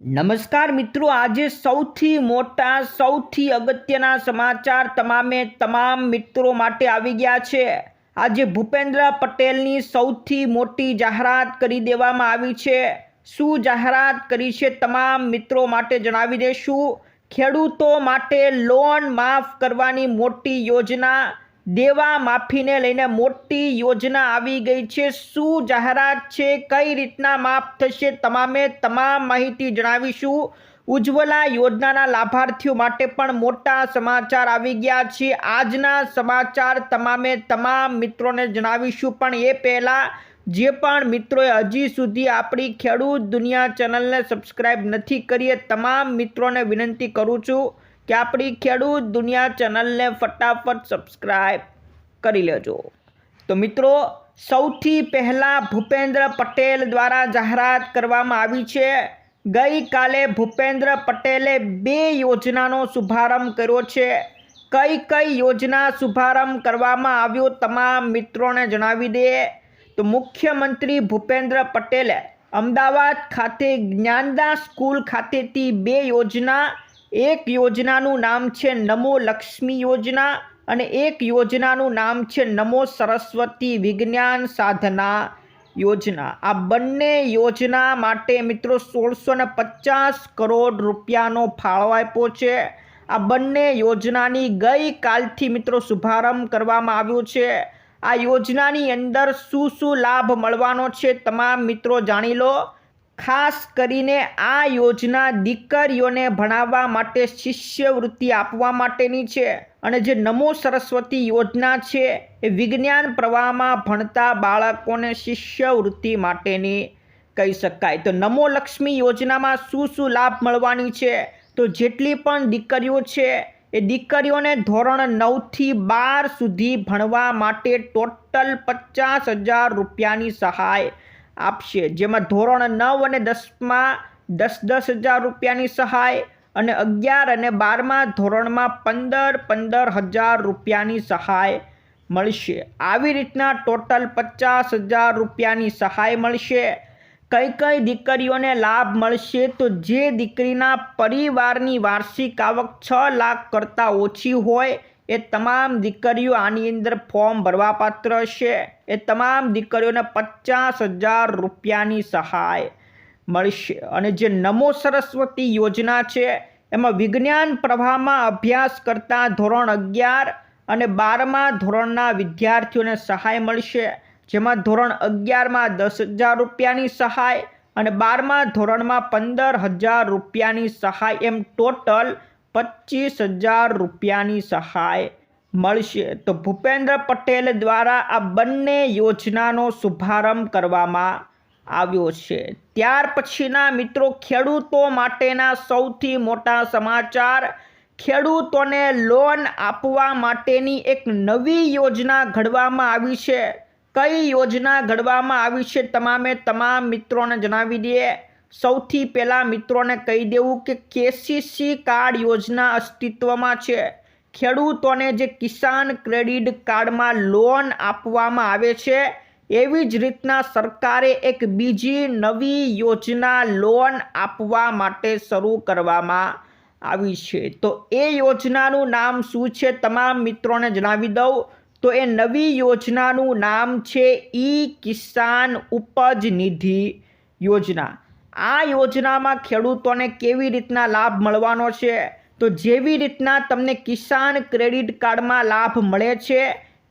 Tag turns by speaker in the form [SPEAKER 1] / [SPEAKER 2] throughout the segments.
[SPEAKER 1] નમસ્કાર મિત્રો, આજે સૌથી મોટા, સૌથી અગત્યના સમાચાર તમામે તમામ મિત્રો માટે આવી ગયા છે. આજે ભૂપેન્દ્ર પટેલની સૌથી મોટી જાહેરાત કરી દેવામાં આવી છે. શું જાહેરાત કરી છે તમામ મિત્રો માટે જણાવી દેશું ખેડૂતો માટે લોન માફ કરવાની મોટી યોજના દેવા માફીને લઈને મોટી યોજના આવી ગઈ છે. શું જાહેરાત છે? કઈ રીતના માફ થશે? તમામે તમામ માહિતી જણાવીશું. ઉજ્જવલા યોજનાના લાભાર્થીઓ માટે પણ મોટા સમાચાર આવી ગયા છે. આજના સમાચાર તમામે તમામ મિત્રોને જણાવીશું. પણ એ પહેલાં જે પણ મિત્રોએ હજી સુધી આપણી ખેડૂત દુનિયા ચેનલને સબસ્ક્રાઈબ નથી કરી, એ તમામ મિત્રોને વિનંતી કરું છું. કે આપણી ખેડૂત દુનિયા ચેનલને ફટાફટ સબસ્ક્રાઈબ કરી લેજો. તો મિત્રો, સૌથી પહેલાં ભૂપેન્દ્ર પટેલ દ્વારા જાહેરાત કરવામાં આવી છે. ગઈકાલે ભૂપેન્દ્ર પટેલે બે યોજનાનો શુભારંભ કર્યો છે. કઈ કઈ યોજના શુભારંભ કરવામાં આવ્યો તમામ મિત્રોને જણાવી દે. તો મુખ્યમંત્રી ભૂપેન્દ્ર પટેલે અમદાવાદ ખાતે જ્ઞાનદા સ્કૂલ ખાતેથી બે યોજના એક યોજનાનું નામ છે નમો લક્ષ્મી યોજના અને એક યોજનાનું નામ છે નમો સરસ્વતી વિજ્ઞાન સાધના યોજના. આ બંને યોજના માટે મિત્રો સોળસો ને પચાસ કરોડ રૂપિયાનો ફાળો આપ્યો છે. આ બંને યોજનાની ગઈકાલથી મિત્રો શુભારંભ કરવામાં આવ્યો છે. આ યોજનાની અંદર શું શું લાભ મળવાનો છે તમામ મિત્રો જાણી લો. ખાસ કરીને આ યોજના દીકરીઓને ભણાવવા માટે શિષ્યવૃત્તિ આપવા માટેની છે અને જે નમો સરસ્વતી યોજના છે એ વિજ્ઞાન પ્રવાહમાં ભણતા બાળકોને શિષ્યવૃત્તિ માટેની કહી શકાય. તો નમો લક્ષ્મી યોજનામાં શું શું લાભ મળવાની છે? તો જેટલી પણ દીકરીઓ છે એ દીકરીઓને ધોરણ નવથી બાર સુધી ભણવા માટે ટોટલ પચાસ હજાર રૂપિયાની સહાય આપશે, જેમાં ધોરણ નવ અને દસમાં દસ દસ હજાર રૂપિયાની સહાય અને અગિયાર અને બારમાં ધોરણમાં પંદર પંદર હજાર રૂપિયાની સહાય મળશે. આવી રીતના ટોટલ પચાસ હજાર રૂપિયાની સહાય મળશે. કઈ કઈ દીકરીઓને લાભ મળશે તો જે દીકરીના પરિવારની વાર્ષિક આવક છ લાખ કરતાં ઓછી હોય એ તમામ દીકરીઓ આની અંદર ફોર્મ ભરવા પાત્ર છે. એ તમામ દીકરીઓને પચાસ હજાર રૂપિયાની સહાય મળશે. અને જે નમો સરસ્વતી યોજના છે, એમાં વિજ્ઞાન પ્રવાહમાં અભ્યાસ કરતા ધોરણ અગિયાર અને બારમા ધોરણના વિદ્યાર્થીઓને સહાય મળશે. જેમાં ધોરણ અગિયારમાં દસ હજાર રૂપિયાની સહાય અને બારમા ધોરણમાં પંદર હજાર રૂપિયાની સહાય એમ ટોટલ પચીસ હજાર રૂપિયાની સહાય મળશે. તો ભૂપેન્દ્ર પટેલ દ્વારા આ બંને યોજનાનો શુભારંભ કરવામાં આવ્યો છે. ત્યાર પછીના મિત્રો, ખેડૂતો માટેના સૌથી મોટા સમાચાર. ખેડૂતોને લોન આપવા માટેની એક નવી યોજના ઘડવામાં આવી છે. કઈ યોજના ઘડવામાં આવી છે, તમામે તમામ મિત્રોને જણાવી દઈએ. સૌથી પહેલાં મિત્રોને કહી દેવું કે કેસીસી કાર્ડ યોજના અસ્તિત્વમાં છે. ખેડૂતોને જે કિસાન ક્રેડિટ કાર્ડમાં લોન આપવામાં આવે છે, એવી જ રીતના સરકારે એક બીજી નવી યોજના લોન આપવા માટે શરૂ કરવામાં આવી છે. તો એ યોજનાનું નામ શું છે તમામ મિત્રોને જણાવી દઉં. તો એ નવી યોજનાનું નામ છે ઈ કિસાન ઉપજ નિધિ યોજના. આ યોજનામાં ખેડૂતોને કેવી રીતના લાભ મળવાનો છે? તો જેવી રીતના તમને કિસાન ક્રેડિટ કાર્ડમાં લાભ મળે છે,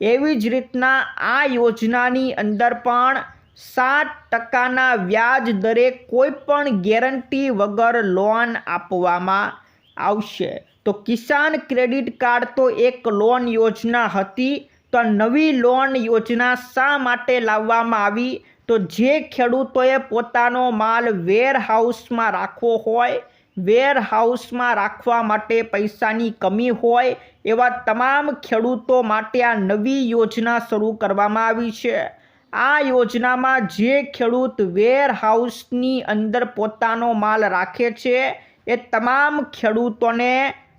[SPEAKER 1] એવી જ રીતના આ યોજનાની અંદર પણ સાત ટકાના વ્યાજ દરે કોઈ પણ ગેરંટી વગર લોન આપવામાં આવશે. તો કિસાન ક્રેડિટ કાર્ડ તો એક લોન યોજના હતી, તો નવી લોન યોજના શા માટે લાવવામાં આવી? તો જે ખેડૂતોએ પોતાનો માલ વેરહાઉસમાં રાખવો હોય, વેરહાઉસમાં રાખવા માટે પૈસાની કમી હોય, એવા તમામ ખેડૂતો માટે આ નવી યોજના શરૂ કરવામાં આવી છે. આ યોજનામાં જે ખેડૂત વેરહાઉસની અંદર પોતાનો માલ રાખે છે, એ તમામ ખેડૂતોને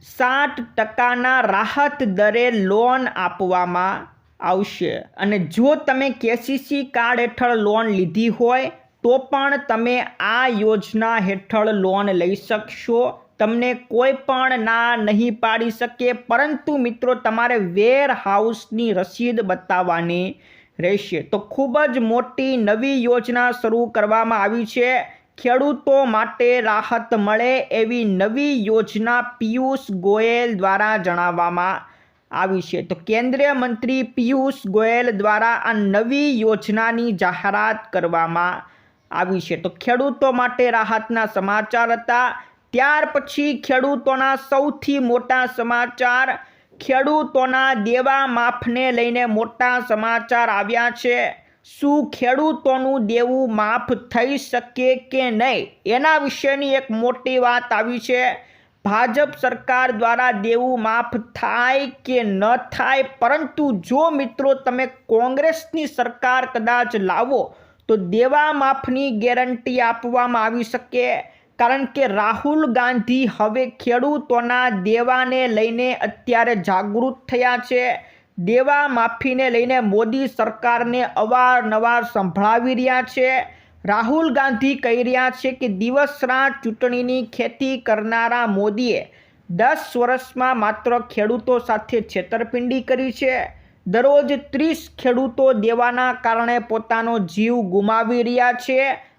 [SPEAKER 1] સાઠ ટકાના રાહત દરે લોન આપવામાં આવશે. અને જો તમે કેસીસી કાર્ડ હેઠળ લોન લીધી હોય, તો પણ તમે આ યોજના હેઠળ લોન લઈ શકશો. તમને કોઈ પણ ના નહીં પાડી શકે, પરંતુ મિત્રો, તમારે વેર હાઉસની રસીદ બતાવવાની રહેશે. તો ખૂબ જ મોટી નવી યોજના શરૂ કરવામાં આવી છે. ખેડૂતો માટે રાહત મળે એવી નવી યોજના પિયુષ ગોયલ દ્વારા જણાવવામાં આવી છે. તો કેન્દ્રીય મંત્રી પિયુષ ગોયલ દ્વારા આ નવી યોજનાની જાહેરાત કરવામાં આવી છે. તો ખેડૂતો માટે રાહતના સમાચાર હતા. ત્યાર પછી ખેડૂતોના સૌથી મોટા સમાચાર. ખેડૂતોના દેવા માફને લઈને મોટા સમાચાર આવ્યા છે. શું ખેડૂતોનું દેવું માફ થઈ શકે કે નહીં? એના વિશેની એક મોટી વાત આવી છે. ભાજપ સરકાર દ્વારા દેવું માફ થાય કે ન થાય? પરંતુ જો મિત્રો તમે કોંગ્રેસની સરકાર કદાચ લાવો, તો દેવા માફની ગેરંટી આપવામાં આવી શકે. કારણ કે રાહુલ ગાંધી હવે ખેડૂતોના દેવાને લઈને અત્યારે જાગૃત થયા છે. દેવા માફીને લઈને મોદી સરકારને અવારનવાર સંભળાવી રહ્યા છે. રાહુલ ગાંધી કહી રહ્યા છે કે દિવસ રાત ચૂંટણીની ખેતી કરનારા મોદીએ દસ વર્ષમાં માત્ર ખેડૂતો સાથે છેતરપિંડી કરી છે. દરરોજ ત્રીસ ખેડૂતો દેવાના કારણે પોતાનો જીવ ગુમાવી રહ્યા છે.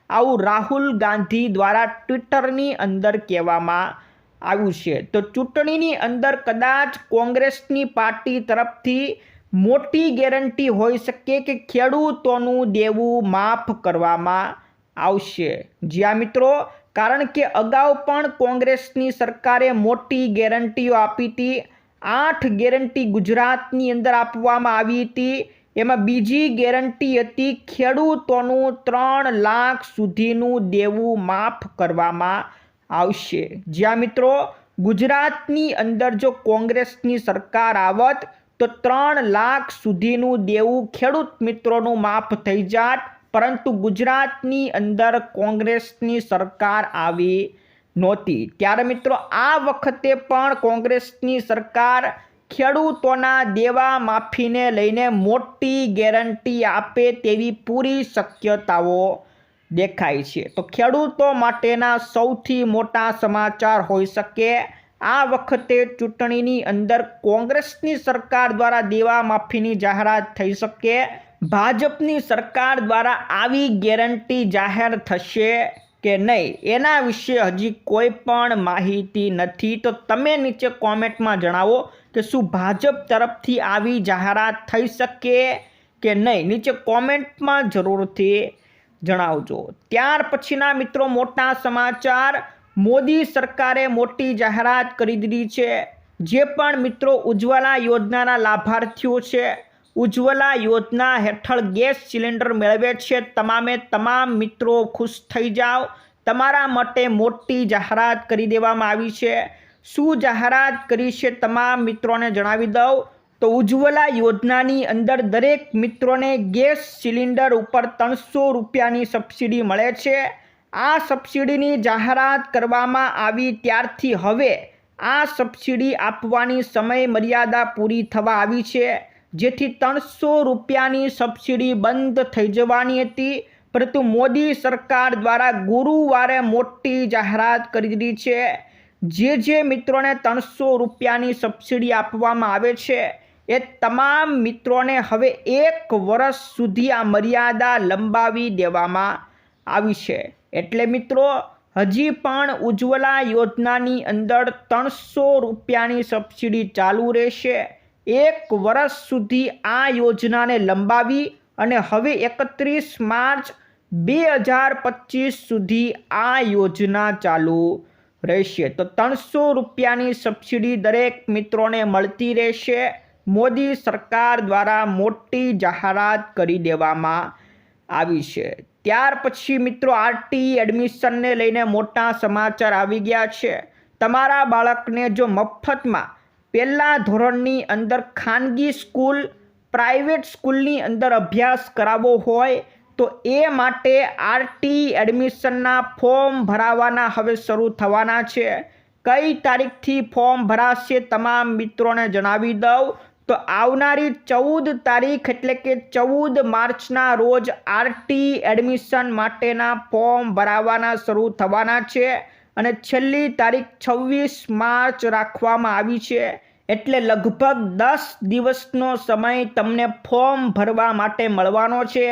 [SPEAKER 1] આવું રાહુલ ગાંધી દ્વારા ટ્વિટરની અંદર કહેવામાં આવ્યું છે. તો ચૂંટણીની અંદર કદાચ કોંગ્રેસની પાર્ટી તરફથી મોટી ગેરંટી હોઈ શકે કે ખેડૂતોનું દેવું માફ કરવામાં આવશે. જ્યાં મિત્રો, કારણ કે અગાઉ પણ કોંગ્રેસની સરકારે મોટી ગેરંટીઓ આપી હતી. આઠ ગેરંટી ગુજરાતની અંદર આપવામાં આવી હતી. એમાં બીજી ગેરંટી હતી ખેડૂતોનું ત્રણ લાખ સુધીનું દેવું માફ કરવામાં આવશે. જ્યાં મિત્રો, ગુજરાતની અંદર જો કોંગ્રેસની સરકાર આવત તો ત્રણ લાખ સુધીનું દેવું ખેડૂત મિત્રોનું માફ થઈ જાત, પરંતુ ગુજરાતની અંદર કોંગ્રેસની સરકાર આવી નહોતી. ત્યારે મિત્રો, આ વખતે પણ કોંગ્રેસની સરકાર ખેડૂતોના દેવા માફીને લઈને મોટી ગેરંટી આપે તેવી પૂરી શક્યતાઓ દેખાય છે. તો ખેડૂતો માટેના સૌથી મોટા સમાચાર હોઈ શકે આ વખતે ચૂંટણીની અંદર કોંગ્રેસની સરકાર દ્વારા દેવા માફીની જાહેરાત થઈ શકે. ભાજપની સરકાર દ્વારા આવી ગેરંટી જાહેર થશે કે નહીં? એના વિશે હજી કોઈ પણ માહિતી નથી. તો તમે નીચે કોમેન્ટમાં જણાવો કે શું ભાજપ તરફથી આવી જાહેરાત થઈ શકે કે નહીં? નીચે કોમેન્ટમાં જરૂરથી જણાવજો. ત્યાર પછીના મિત્રો, મોટા સમાચાર. મોદી સરકારે મોટી જાહેરાત કરી દીધી છે. જે પણ મિત્રો ઉજ્જવલા યોજનાના લાભાર્થીઓ છે, ઉજ્જવલા યોજના હેઠળ ગેસ સિલિન્ડર મેળવે છે. તમામે તમામ મિત્રો ખુશ થઈ જાઓ. તમારા માટે મોટી જાહેરાત કરી દેવામાં આવી છે. શું જાહેરાત કરી છે તમામ મિત્રોને જણાવી દઉં. તો ઉજ્જવલા યોજનાની અંદર દરેક મિત્રોને ગેસ સિલિન્ડર ઉપર ત્રણસો રૂપિયાની સબસિડી મળે છે. આ સબસિડીની જાહેરાત કરવામાં આવી ત્યારથી હવે આ સબસિડી આપવાની સમય મર્યાદા પૂરી થવા આવી છે, જેથી ત્રણસો રૂપિયાની સબસિડી બંધ થઈ જવાની હતી. પરંતુ મોદી સરકાર દ્વારા ગુરુવારે મોટી જાહેરાત કરી દીધી છે. જે જે મિત્રોને ત્રણસો રૂપિયાની સબસિડી આપવામાં આવે છે, એ તમામ મિત્રોને હવે એક વર્ષ સુધી આ મર્યાદા લંબાવી દેવામાં આવી છે. એટલે મિત્રો, હજી પણ ઉજ્જવલા યોજનાની અંદર ત્રણસો રૂપિયાની સબસિડી ચાલુ રહેશે. એક વર્ષ સુધી આ યોજનાને લંબાવી અને હવે એકત્રીસ માર્ચ બે હજાર પચીસ સુધી આ યોજના ચાલુ રહેશે. તો ત્રણસો રૂપિયાની સબસિડી દરેક મિત્રોને મળતી રહેશે. મોદી સરકાર દ્વારા મોટી જાહેરાત કરી દેવામાં આવી છે. ત્યાર પછી મિત્રો આરટી એડમિશનને લઈને મોટા સમાચાર આવી ગયા છે. તમારા બાળકને જો મફતમાં પહેલાં ધોરણની અંદર ખાનગી સ્કૂલ, પ્રાઇવેટ સ્કૂલની અંદર અભ્યાસ કરાવવો હોય, તો એ માટે આરટી એડમિશનના ફોર્મ ભરાવાના હવે શરૂ થવાના છે. કઈ તારીખથી ફોર્મ ભરાશે તમામ મિત્રોને જણાવી દઉં. તો આવનારી ચૌદ તારીખ એટલે કે ચૌદ માર્ચના રોજ આરટી એડમિશન માટેના ફોર્મ ભરાવાના શરૂ થવાના છે અને છેલ્લી તારીખ છવ્વીસ માર્ચ રાખવામાં આવી છે એટલે લગભગ દસ દિવસનો સમય તમને ફોર્મ ભરવા માટે મળવાનો છે.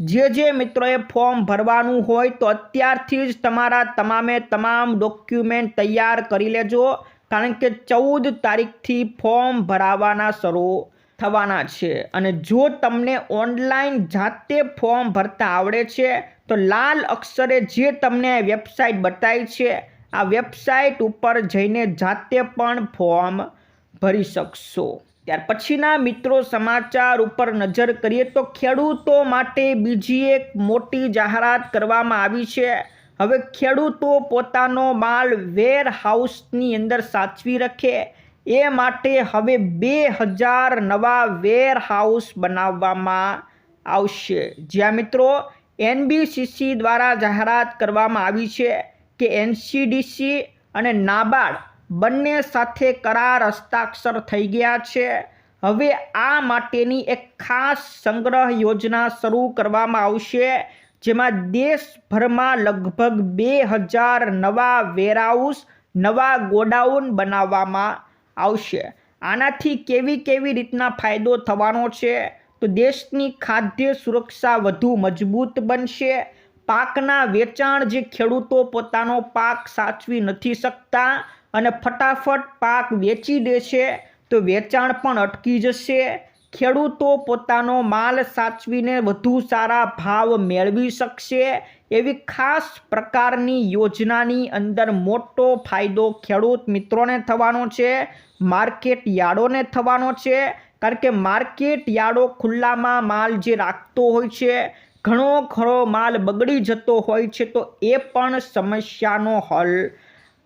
[SPEAKER 1] જે જે મિત્રોએ ફોર્મ ભરવાનું હોય તો અત્યારથી જ તમારા તમામે તમામ ડોક્યુમેન્ટ તૈયાર કરી લેજો. કારણ કે ચૌદ તારીખથી ફોર્મ ભરાવાના શરૂ થવાના છે. અને જો તમને ઓનલાઈન જાતે ફોર્મ ભરતા આવડે છે, તો લાલ અક્ષરે જે તમને વેબસાઇટ બતાવી છે, આ વેબસાઇટ ઉપર જઈને જાતે પણ ફોર્મ ભરી શકશો. ત્યાર પછીના મિત્રો સમાચાર ઉપર નજર કરીએ તો ખેડૂતો માટે બીજી એક મોટી જાહેરાત કરવામાં આવી છે. હવે ખેડૂતો પોતાનો માલ વેર હાઉસની અંદર સાચવી રાખે. એ માટે હવે બે હજાર નવા વેર હાઉસ બનાવવામાં આવશે. જ્યાં મિત્રો, એનબીસીસી દ્વારા જાહેરાત કરવામાં આવી છે કે એનસીડીસી અને નાબાર્ડ બંને સાથે કરાર હસ્તાક્ષર થઈ ગયા છે. હવે આ માટેની એક ખાસ સંગ્રહ યોજના શરૂ કરવામાં આવશે. જેમાં દેશભરમાં લગભગ બે હજાર નવા વેરહાઉસ, નવા ગોડાઉન બનાવવામાં આવશે. આનાથી કેવી કેવી રીતના ફાયદો થવાનો છે? તો દેશની ખાદ્ય સુરક્ષા વધુ મજબૂત બનશે. પાકના વેચાણ જે ખેડૂતો પોતાનો પાક સાચવી નથી શકતા અને ફટાફટ પાક વેચી દે છે તો વેચાણ પણ અટકી જશે. ખેડૂતો પોતાનો માલ સાચવીને વધુ સારા ભાવ મેળવી શકશે એવી ખાસ પ્રકારની યોજનાની અંદર મોટો ફાયદો ખેડૂત મિત્રોને થવાનો છે, માર્કેટ યાર્ડોને થવાનો છે, કારણ કે માર્કેટ યાર્ડો ખુલ્લામાં માલ જે રાખતો હોય છે, ઘણો ખરો માલ બગડી જતો હોય છે, તો એ પણ સમસ્યાનો હલ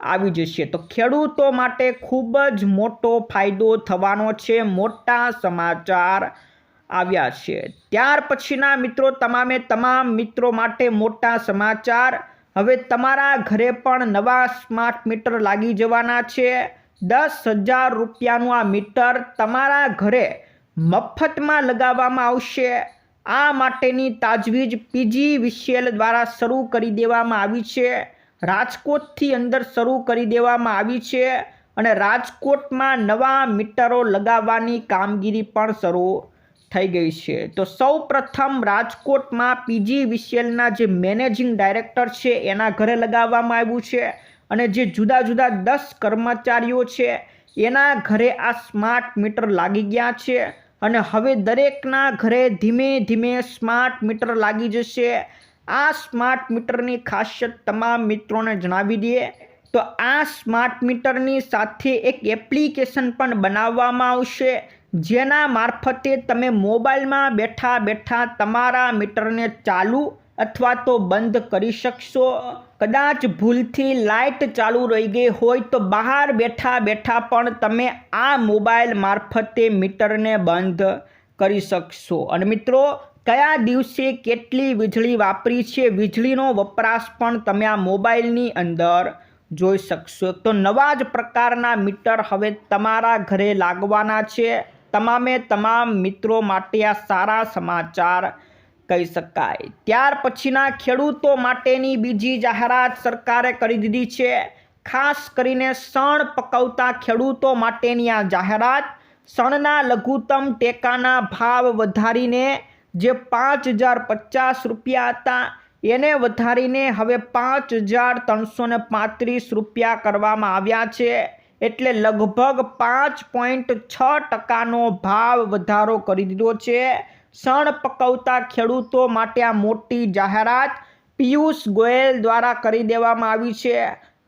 [SPEAKER 1] આવી જશે તો ખેડૂતો માટે ખૂબ જ મોટો ફાયદો થવાનો છે. મોટા સમાચાર આવ્યા છે. ત્યાર પછીના મિત્રો, તમામે તમામ મિત્રો માટે મોટા સમાચાર. હવે તમારા ઘરે પણ નવા સ્માર્ટ મીટર લાગી જવાના છે. દસ હજાર રૂપિયાનું આ મીટર તમારા ઘરે મફતમાં લગાવવામાં આવશે. આ માટેની તાજવીજ પીજી વિશેલ દ્વારા શરૂ કરી દેવામાં આવી છે. રાજકોટથી અંદર શરૂ કરી દેવામાં આવી છે અને રાજકોટમાં નવા મીટરો લગાવવાની કામગીરી પણ શરૂ થઈ ગઈ છે. તો સૌ પ્રથમ રાજકોટમાં પીજી વિશેલના જે મેનેજિંગ ડાયરેક્ટર છે એના ઘરે લગાવવામાં આવ્યું છે અને જે જુદા જુદા દસ કર્મચારીઓ છે એના ઘરે આ સ્માર્ટ મીટર લાગી ગયા છે અને હવે દરેકના ઘરે ધીમે ધીમે સ્માર્ટ મીટર લાગી જશે આ સ્માર્ટ મીટરની ખાસિયત તમામ મિત્રોને જણાવી દઈએ. તો આ સ્માર્ટ મીટરની સાથે એક એપ્લિકેશન પણ બનાવવામાં આવશે. જેના મારફતે તમે મોબાઈલમાં બેઠા બેઠા તમારા મીટરને ચાલુ અથવા તો બંધ કરી શકશો. કદાચ ભૂલથી લાઇટ ચાલુ રહી ગઈ હોય તો બહાર બેઠા બેઠા પણ તમે આ મોબાઈલ મારફતે મીટરને બંધ કરી શકશો. અને મિત્રો કયા દિવસે કેટલી વીજળી વાપરી છે? વીજળીનો વપરાશ પણ તમે આ મોબાઈલની અંદર જોઈ શકશો. તો નવા જ પ્રકારના મીટર હવે તમારા ઘરે લાગવાના છે. તમામે તમામ મિત્રો માટે આ સારા સમાચાર કહી શકાય. ત્યાર પછીના ખેડૂતો માટેની બીજી જાહેરાત સરકારે કરી દીધી છે. ખાસ કરીને શણ પકવતા ખેડૂતો માટેની આ જાહેરાત. શણના લઘુત્તમ ટેકાના ભાવ વધારીને જે પાંચ હજાર પચાસ રૂપિયા હતા, એને વધારીને હવે પાંચ હજાર ત્રણસો પાંત્રીસ રૂપિયા કરવામાં આવ્યા છે. એટલે લગભગ પાંચ પોઈન્ટ છ ટકાનો ભાવ વધારો કરી દીધો છે. શણ પકવતા ખેડૂતો માટે આ મોટી જાહેરાત પિયુષ ગોયલ દ્વારા કરી દેવામાં આવી છે.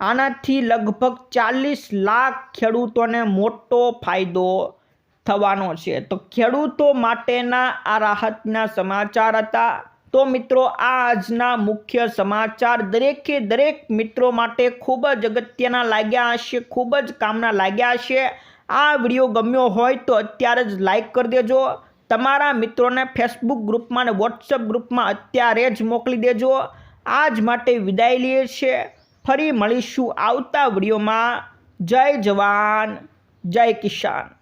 [SPEAKER 1] આનાથી લગભગ ચાલીસ લાખ ખેડૂતોને મોટો ફાયદો થવાનો છે. તો ખેડૂતો માટેના આ રાહતના સમાચાર હતા. તો મિત્રો, આ આજના મુખ્ય સમાચાર દરેકે દરેક મિત્રો માટે ખૂબ જ અગત્યના લાગ્યા હશે, ખૂબ જ કામના લાગ્યા હશે. આ વીડિયો ગમ્યો હોય તો અત્યારે જ લાઈક કરી દેજો. તમારા મિત્રોને ફેસબુક ગ્રુપમાં અને વોટ્સઅપ ગ્રુપમાં અત્યારે જ મોકલી દેજો. આજ માટે વિદાય લઈએ છીએ. ફરી મળીશું આવતા વિડીયોમાં. જય જવાન, જય કિસાન.